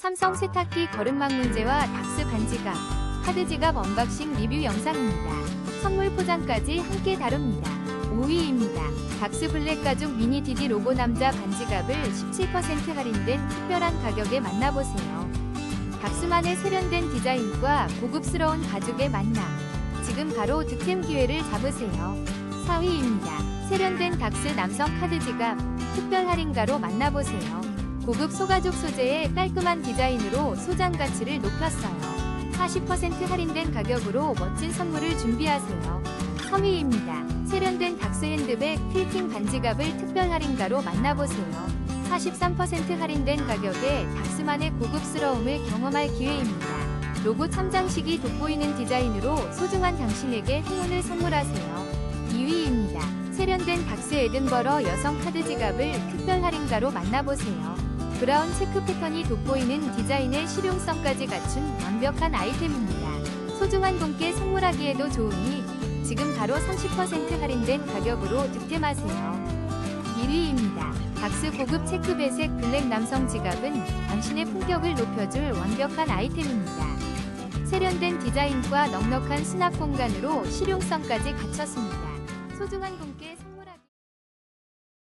삼성 세탁기 거름망 문제와 닥스 반지갑, 카드 지갑 언박싱 리뷰 영상입니다. 선물 포장까지 함께 다룹니다. 5위입니다. 닥스 블랙 가죽 미니 디디 로고 남자 반지갑을 17% 할인된 특별한 가격에 만나보세요. 닥스만의 세련된 디자인과 고급스러운 가죽의 만남. 지금 바로 득템 기회를 잡으세요. 4위입니다. 세련된 닥스 남성 카드 지갑 특별 할인가로 만나보세요. 고급 소가죽 소재의 깔끔한 디자인으로 소장 가치를 높였어요. 40% 할인된 가격으로 멋진 선물을 준비하세요. 3위입니다. 세련된 닥스 핸드백 퀼팅 반지갑을 특별 할인가로 만나보세요. 43% 할인된 가격에 닥스만의 고급스러움을 경험할 기회입니다. 로고 첨장식이 돋보이는 디자인으로 소중한 당신에게 행운을 선물하세요. 2위입니다. 세련된 닥스 에든버러 여성 카드 지갑을 특별 할인가로 만나보세요. 브라운 체크 패턴이 돋보이는 디자인의 실용성까지 갖춘 완벽한 아이템입니다. 소중한 분께 선물하기에도 좋으니 지금 바로 30% 할인된 가격으로 득템하세요. 1위입니다. 닥스 고급 체크 배색 블랙 남성 지갑은 당신의 품격을 높여줄 완벽한 아이템입니다. 세련된 디자인과 넉넉한 수납 공간으로 실용성까지 갖췄습니다. 소중한 분께